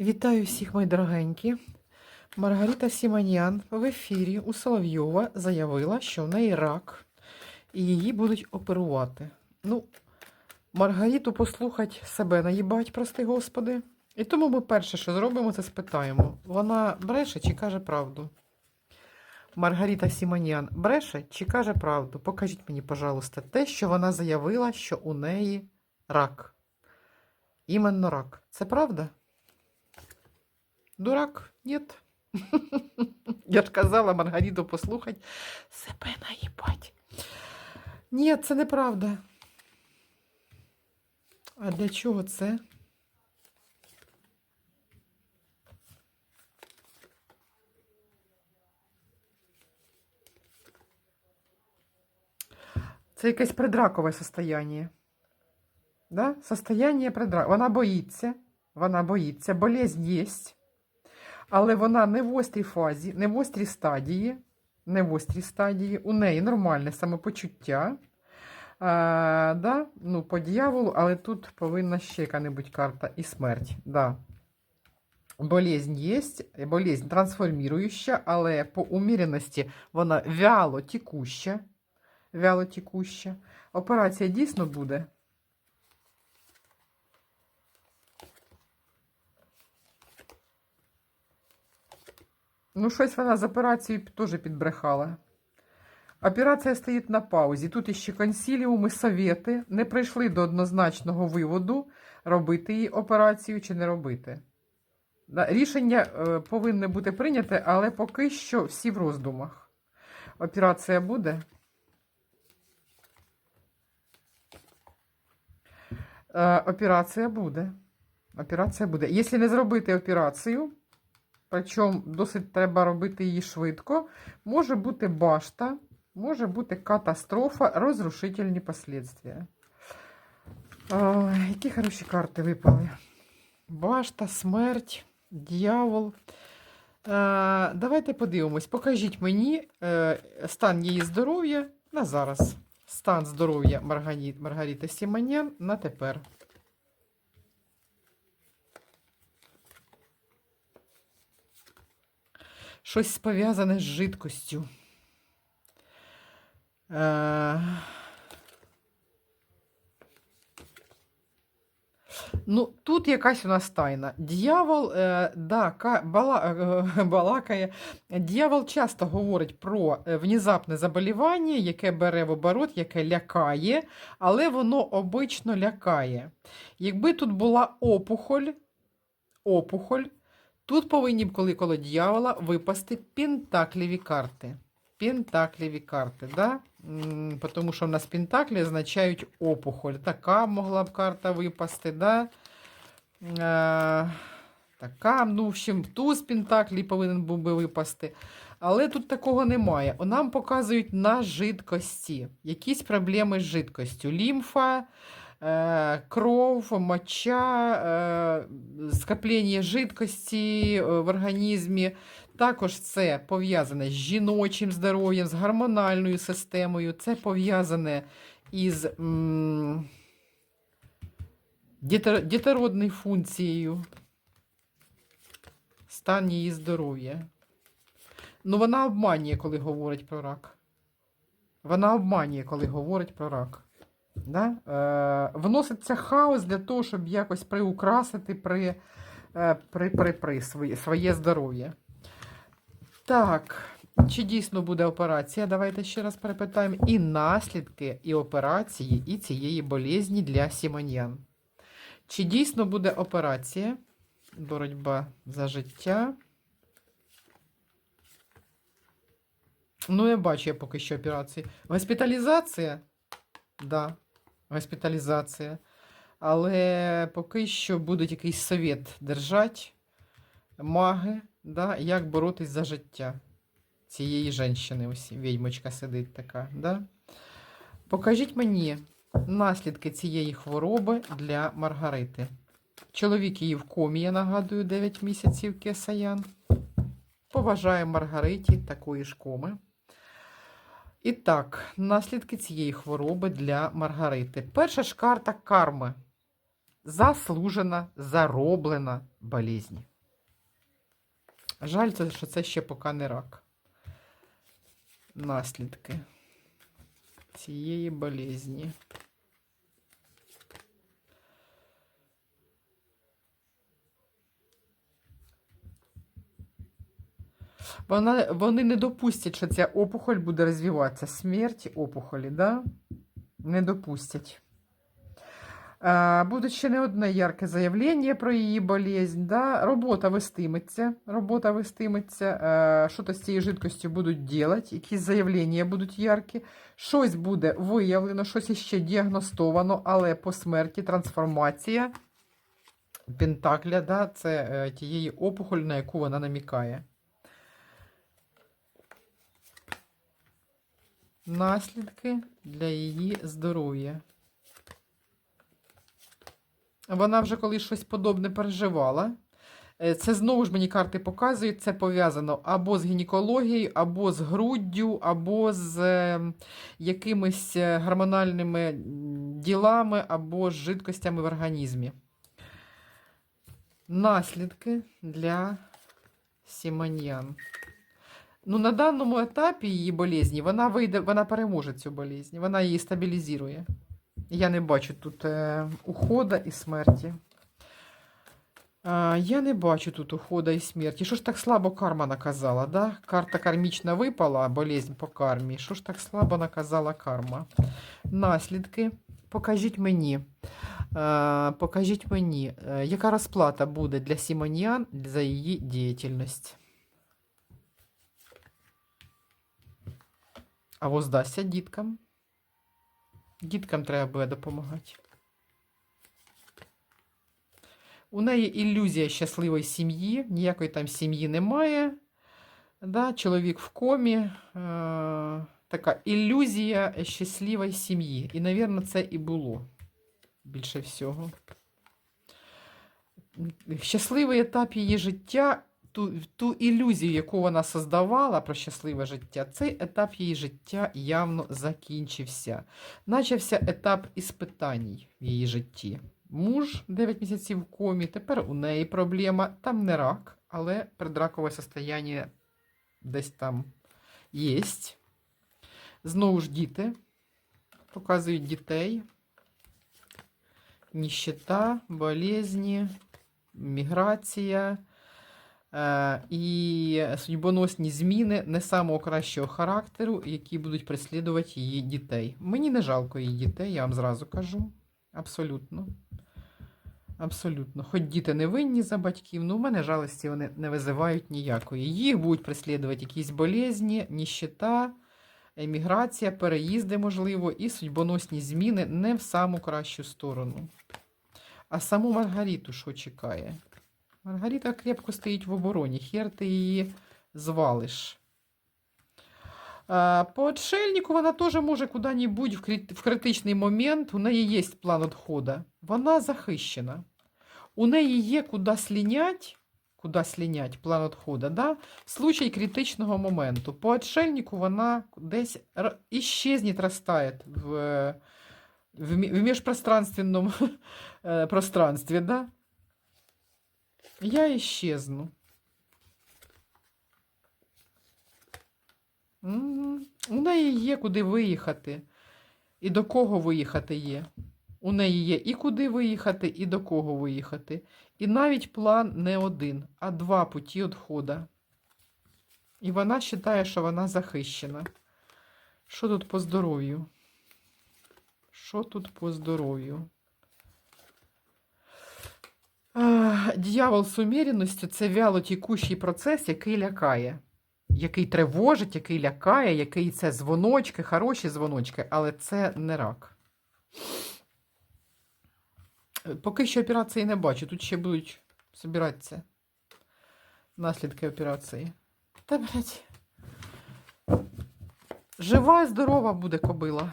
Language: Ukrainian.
Вітаю всіх, мої дорогенькі. Маргарита Сіманян в ефірі у Соловйова заявила, що в неї рак і її будуть оперувати. Ну, Маргариту послухать себе наїбать, прости господи. І тому ми перше, що зробимо, це спитаємо. Вона бреше чи каже правду? Маргарита Сіманян бреше чи каже правду? Покажіть мені, пожалуйста, те, що вона заявила, що у неї рак. Іменно рак. Це правда? Дурак? Нет. Я ж казала Маргариту послухать. Себе наїбать. Ні, це неправда. А для чого це? Це якесь предракове состояние. Да? Состояние предракове. Вона боїться. Вона боїться. Болезнь є. Але вона не в острій фазі, не в острій стадії. Не в острій стадії. У неї нормальне самопочуття. А, да? ну, по дьяволу, але тут повинна ще яка-небудь карта і смерть. Да. Болезнь є, болезнь трансформуюча, але по уміреності вона вяло тікуща. Вяло тікуща. Операція дійсно буде. Ну, щось вона з операцією теж підбрехала. Операція стоїть на паузі. Тут іще консіліуми, совєти не прийшли до однозначного виводу, робити її операцію чи не робити. Рішення е, повинне бути прийняте, але поки що всі в роздумах. Операція буде. Е, операція буде. Операція буде. Якщо не зробити операцію, причому досить треба робити її швидко, може бути башта, може бути катастрофа, розрушительні последствия. О, які хороші карти випали. Башта, смерть, дьявол. Е, давайте подивимось. Покажіть мені е, стан її здоров'я на зараз. Стан здоров'я Маргарити Сіманян на тепер. Щось пов'язане з жидкостю. Е... Ну, тут якась у нас тайна. Дьявол, е, да, бала, е, балакає. Дьявол часто говорить про е, внезапне заболівання, яке бере в оборот, яке лякає, але воно обично лякає. Якби тут була опухоль, опухоль, Тут повинні б, коли коло дьявола, випасти пентакліві карти. Пентакліві карти, да? Тому що в нас пентаклі означають опухоль. Така могла б карта випасти, да? Е, така, ну, в общем, туз пентаклі повинен був би випасти. Але тут такого немає. Нам показують на жидкості. Якісь проблеми з жидкостю. Лімфа, кров, моча, е, скоплення жидкості е, в організмі. Також це пов'язане з жіночим здоров'ям, з гормональною системою. Це пов'язане із дітородною функцією. Стан її здоров'я. Ну, вона обманює, коли говорить про рак. Вона обманює, коли говорить про рак. Да? Е, вноситься хаос для того, щоб якось приукрасити при, е, при, при, при своє, своє здоров'я. Так, чи дійсно буде операція? Давайте ще раз перепитаємо. І наслідки і операції, і цієї болезні для сімоньян. Чи дійсно буде операція? Боротьба за життя. Ну, я бачу я поки що операції. Госпіталізація? Да, госпіталізація. Але поки що будуть якийсь совет держати, маги, да, як боротись за життя цієї жінки. Ось відьмочка сидить така. Да? Покажіть мені наслідки цієї хвороби для Маргарити. Чоловік її в комі, я нагадую, 9 місяців кесаян. Побажаю Маргариті такої ж коми. І так, наслідки цієї хвороби для Маргарити. Перша ж карта карми. заслужена, зароблена болезнь. Жаль, що це ще поки не рак. Наслідки цієї болезні. Вона, вони не допустять, що ця опухоль буде розвиватися. Смерть опухолі, да? Не допустять. Буде ще не одне ярке заявлення про її болезнь. Да? Робота вестиметься. Робота вестиметься. Що то з цією жидкостю будуть робити, якісь заявлення будуть яркі. Щось буде виявлено, щось іще діагностовано, але по смерті трансформація Пентакля, да? це е, тієї опухолі, на яку вона намікає. Наслідки для її здоров'я. Вона вже колись щось подобне переживала. Е, Це знову ж мені карти показують, це пов'язано або з гінекологією, або з груддю, або з е, якимись е, гормональними ділами, або з жидкостями в організмі. Наслідки для Сіманьян. Ну, на даному етапі її болезні вона вийде, вона переможе цю болезнь, вона її стабілізує. Я не бачу тут е, ухода і смерті. А, я не бачу тут ухода і смерті. Що ж так слабо карма наказала, да? Карта кармічна випала, болезнь по кармі. Що ж так слабо наказала карма? Наслідки. Покажіть мені. Е, покажіть мені, е, яка розплата буде для Сімоніан за її діяльність. А воздасться діткам. Діткам треба буде допомагати. У неї ілюзія щасливої сім'ї, ніякої там сім'ї немає. Да, чоловік в комі. Е, така ілюзія щасливої сім'ї. І, мабуть, це і було більше всього. Щасливий етап її життя ту, ту ілюзію, яку вона создавала про щасливе життя, цей етап її життя явно закінчився. Начався етап іспитань в її житті. Муж 9 місяців в комі, тепер у неї проблема. Там не рак, але предракове состояння десь там є. Знову ж діти. Показують дітей. Ніщета, болезні, міграція. Е, і судьбоносні зміни не самого кращого характеру, які будуть переслідувати її дітей. Мені не жалко її дітей, я вам зразу кажу. Абсолютно. Абсолютно. Хоч діти не винні за батьків, але в мене жалості вони не визивають ніякої. Їх будуть переслідувати якісь болезні, ніщета, еміграція, переїзди, можливо, і судьбоносні зміни не в саму кращу сторону. А саму Маргариту що чекає? Маргарита крепко стоїть в обороні. Хер ти її звалиш. По отшельнику вона теж може куди-небудь в критичний момент. У неї є план відходу. Вона захищена. У неї є куди слінять, куди слінять план відходу, да? случай критичного моменту. По отшельнику вона десь р- іщезнет, растает в, е, в, в міжпространственному е, пространстві. Да? Я іщезну. У неї є куди виїхати. І до кого виїхати є. У неї є і куди виїхати, і до кого виїхати. І навіть план не один, а два путі відходу. І вона вважає, що вона захищена. Що тут по здоров'ю? Що тут по здоров'ю? Е, Дьявол з уміряністю це вялотікущий процес, який лякає, який тривожить, який лякає, який це дзвоночки, хороші дзвоночки, але це не рак. Поки що операції не бачу. Тут ще будуть збиратися наслідки операції. Та, блядь, жива і здорова буде кобила.